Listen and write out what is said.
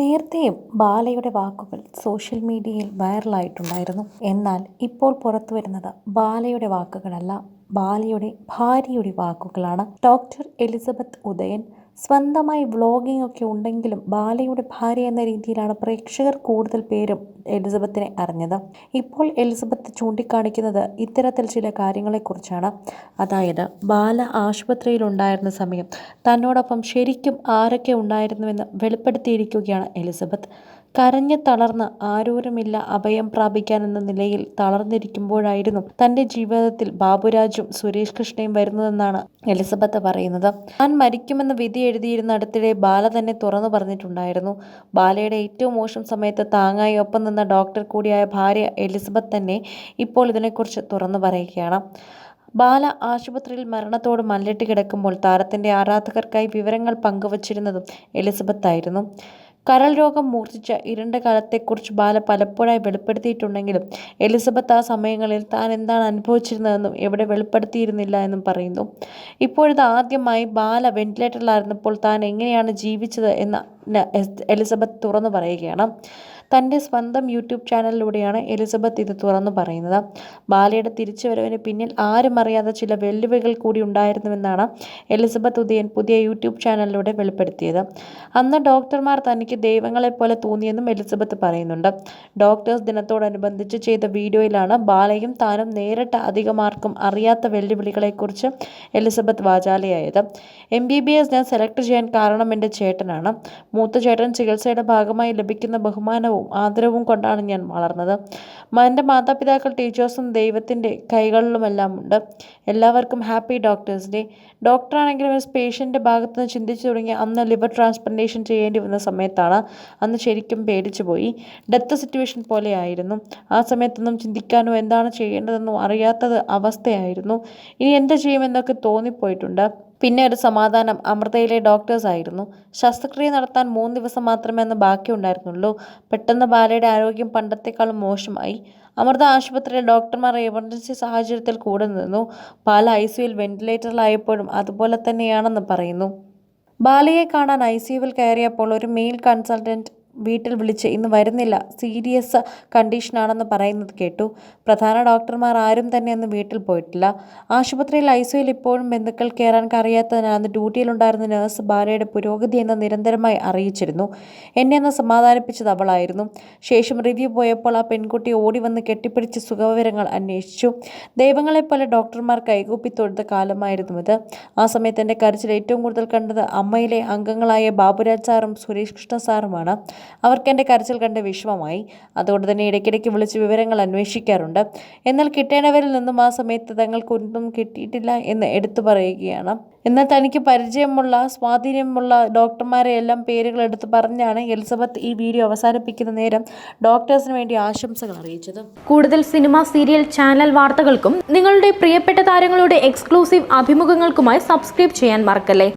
നേരത്തെയും ബാലയുടെ വാക്കുകൾ സോഷ്യൽ മീഡിയയിൽ വൈറലായിട്ടുണ്ടായിരുന്നു. എന്നാൽ ഇപ്പോൾ പുറത്തു വരുന്നത് ബാലയുടെ വാക്കുകളല്ല ബാലയുടെ ഭാര്യയുടെ വാക്കുകളാണ്. ഡോക്ടർ എലിസബത്ത് ഉദയൻ സ്വന്തമായി വ്ളോഗിംഗ് ഒക്കെ ഉണ്ടെങ്കിലും ബാലയുടെ ഭാര്യ എന്ന രീതിയിലാണ് പ്രേക്ഷകർ കൂടുതൽ പേരും എലിസബത്തിനെ അറിഞ്ഞത്. ഇപ്പോൾ എലിസബത്ത് ചൂണ്ടിക്കാണിക്കുന്നത് ഇത്തരത്തിൽ ചില കാര്യങ്ങളെക്കുറിച്ചാണ്. അതായത് ബാല ആശുപത്രിയിലുണ്ടായിരുന്ന സമയം തന്നോടൊപ്പം ശരിക്കും ആരൊക്കെ ഉണ്ടായിരുന്നുവെന്ന് വെളിപ്പെടുത്തിയിരിക്കുകയാണ് എലിസബത്ത്. കരഞ്ഞു തളർന്ന് ആരോരുമില്ല അഭയം പ്രാപിക്കാനെന്ന നിലയിൽ തളർന്നിരിക്കുമ്പോഴായിരുന്നു തന്റെ ജീവിതത്തിൽ ബാബുരാജും സുരേഷ് കൃഷ്ണയും വരുന്നതെന്നാണ് എലിസബത്ത് പറയുന്നത്. താൻ മരിക്കുമെന്ന് വിധി എഴുതിയിരുന്ന അടുത്തിടെ ബാല തന്നെ തുറന്നു പറഞ്ഞിട്ടുണ്ടായിരുന്നു. ബാലയുടെ ഏറ്റവും മോശം സമയത്ത് താങ്ങായി ഒപ്പം നിന്ന ഡോക്ടർ കൂടിയായ ഭാര്യ എലിസബത്ത് തന്നെ ഇപ്പോൾ ഇതിനെക്കുറിച്ച് തുറന്നു പറയുകയാണ്. ബാല ആശുപത്രിയിൽ മരണത്തോട് മല്ലിട്ട് കിടക്കുമ്പോൾ താരത്തിന്റെ ആരാധകർക്കായി വിവരങ്ങൾ പങ്കുവച്ചിരുന്നതും എലിസബത്ത് ആയിരുന്നു കരൾ രോഗം മൂർച്ഛിച്ച ഇരുണ്ട കാലത്തെക്കുറിച്ച് ബാല പലപ്പോഴായി വെളിപ്പെടുത്തിയിട്ടുണ്ടെങ്കിലും എലിസബത്ത് ആ സമയങ്ങളിൽ താൻ എന്താണ് അനുഭവിച്ചിരുന്നതെന്നും എവിടെ വെളിപ്പെടുത്തിയിരുന്നില്ല എന്നും പറയുന്നു. ഇപ്പോഴത് ആദ്യമായി ബാല വെന്റിലേറ്ററിലായിരുന്നപ്പോൾ താൻ എങ്ങനെയാണ് ജീവിച്ചത് എന്ന് എലിസബത്ത് തുറന്നു പറയുകയാണ്. തന്റെ സ്വന്തം യൂട്യൂബ് ചാനലിലൂടെയാണ് എലിസബത്ത് ഇത് തുറന്നു പറയുന്നത്. ബാലയുടെ തിരിച്ചുവരവിന് പിന്നിൽ ആരും അറിയാത്ത ചില വെല്ലുവിളികൾ കൂടി ഉണ്ടായിരുന്നുവെന്നാണ് എലിസബത്ത് ഉദയൻ പുതിയ യൂട്യൂബ് ചാനലിലൂടെ വെളിപ്പെടുത്തിയത്. അന്ന് ഡോക്ടർമാർ തനിക്ക് ദൈവങ്ങളെപ്പോലെ തോന്നിയെന്നും എലിസബത്ത് പറയുന്നുണ്ട്. ഡോക്ടേഴ്സ് ദിനത്തോടനുബന്ധിച്ച് ചെയ്ത വീഡിയോയിലാണ് ബാലയും താനും നേരിട്ട് അധികമാർക്കും അറിയാത്ത വെല്ലുവിളികളെക്കുറിച്ച് എലിസബത്ത് വാചാലയായത്. എം ബി ബി എസ് ഞാൻ സെലക്ട് ചെയ്യാൻ കാരണം എന്റെ ചേട്ടനാണ്. മൂത്ത ചേട്ടൻ ചികിത്സയുടെ ഭാഗമായി ലഭിക്കുന്ന ബഹുമാനവും ആദരവും കൊണ്ടാണ് ഞാൻ വളർന്നത്. എന്റെ മാതാപിതാക്കൾ ടീച്ചേഴ്സും ദൈവത്തിന്റെ കൈകളിലുമെല്ലാം ഉണ്ട് എല്ലാവർക്കും ഹാപ്പി ഡോക്ടേഴ്സ് ഡേ. ഡോക്ടറാണെങ്കിലും ഒരു പേഷ്യന്റെ ഭാഗത്ത് നിന്ന് ചിന്തിച്ചു തുടങ്ങി അന്ന് ലിവർ ട്രാൻസ്പ്ലാന്റേഷൻ ചെയ്യേണ്ടി വന്ന സമയത്താണ് അന്ന് ശരിക്കും പേടിച്ചു പോയി. ഡെത്ത് സിറ്റുവേഷൻ പോലെ ആയിരുന്നു ആ സമയത്തൊന്നും ചിന്തിക്കാനോ എന്താണ് ചെയ്യേണ്ടതെന്നോ അറിയാത്തത് അവസ്ഥയായിരുന്നു. ഇനി എന്ത് ചെയ്യുമെന്നൊക്കെ തോന്നിപ്പോയിട്ടുണ്ട്. പിന്നെ ഒരു സമാധാനം അമൃതയിലെ ഡോക്ടേഴ്സ് ആയിരുന്നു. ശസ്ത്രക്രിയ നടത്താൻ മൂന്ന് ദിവസം മാത്രമേ അന്ന് ബാക്കിയുണ്ടായിരുന്നുള്ളൂ. പെട്ടെന്ന് ബാലയുടെ ആരോഗ്യം പണ്ടത്തെക്കാളും മോശമായി. അമൃത ആശുപത്രിയിലെ ഡോക്ടർമാർ എമർജൻസി സാഹചര്യത്തിൽ കൂടെ നിന്നു. ബാല ഐ സിയുയിൽ വെന്റിലേറ്ററിലായപ്പോഴും അതുപോലെ തന്നെയാണെന്ന് പറയുന്നു. ബാലയെ കാണാൻ ഐ സിയുവിൽ കയറിയപ്പോൾ ഒരു മെയിൽ കൺസൾട്ടന്റ് വീട്ടിൽ വിളിച്ച് ഇന്ന് വരുന്നില്ല സീരിയസ് കണ്ടീഷനാണെന്ന് പറയുന്നത് കേട്ടു. പ്രധാന ഡോക്ടർമാർ ആരും തന്നെ അന്ന് വീട്ടിൽ പോയിട്ടില്ല. ആശുപത്രിയിൽ ഐ സിയിൽ ഇപ്പോഴും ബന്ധുക്കൾ കയറാൻ അറിയാത്തതിനാൽ അന്ന് ഡ്യൂട്ടിയിലുണ്ടായിരുന്ന നഴ്സ് ബാലയുടെ പുരോഗതി എന്ന് നിരന്തരമായി അറിയിച്ചിരുന്നു. എന്നെ അന്ന് സമാധാനിപ്പിച്ചത് അവളായിരുന്നു. ശേഷം റിവ്യൂ പോയപ്പോൾ ആ പെൺകുട്ടി ഓടി വന്ന് കെട്ടിപ്പിടിച്ച് സുഖവിവരങ്ങൾ അന്വേഷിച്ചു. ദൈവങ്ങളെപ്പോലെ ഡോക്ടർമാർ കൈകൂപ്പി തൊഴുത കാലമായിരുന്നു ഇത്. ആ സമയത്ത് എന്റെ കരച്ചിൽ ഏറ്റവും കൂടുതൽ കണ്ടത് അമ്മയിലെ അംഗങ്ങളായ ബാബുരാജ് സാറും സുരേഷ് കൃഷ്ണ സാറുമാണ്. അവർക്ക് എന്റെ കരച്ചിൽ കണ്ട് വിഷമമായി. അതുകൊണ്ട് തന്നെ ഇടയ്ക്കിടയ്ക്ക് വിളിച്ച് വിവരങ്ങൾ അന്വേഷിക്കാറുണ്ട്. എന്നാൽ കിട്ടേണ്ടവരിൽ നിന്നും ആ സമയത്ത് തങ്ങൾക്കൊന്നും കിട്ടിയിട്ടില്ല എന്ന് എടുത്തു പറയുകയാണ്. എന്നാൽ തനിക്ക് പരിചയമുള്ള സ്വാധീനമുള്ള ഡോക്ടർമാരെ എല്ലാം പേരുകൾ എടുത്ത് പറഞ്ഞാണ് എലിസബത്ത് ഈ വീഡിയോ അവസാനിപ്പിക്കുന്ന നേരം ഡോക്ടേഴ്സിന് വേണ്ടി ആശംസകൾ അറിയിച്ചത്. കൂടുതൽ സിനിമ സീരിയൽ ചാനൽ വാർത്തകൾക്കും നിങ്ങളുടെ പ്രിയപ്പെട്ട താരങ്ങളുടെ എക്സ്ക്ലൂസീവ് അഭിമുഖങ്ങൾക്കുമായി സബ്സ്ക്രൈബ് ചെയ്യാൻ മറക്കല്ലേ?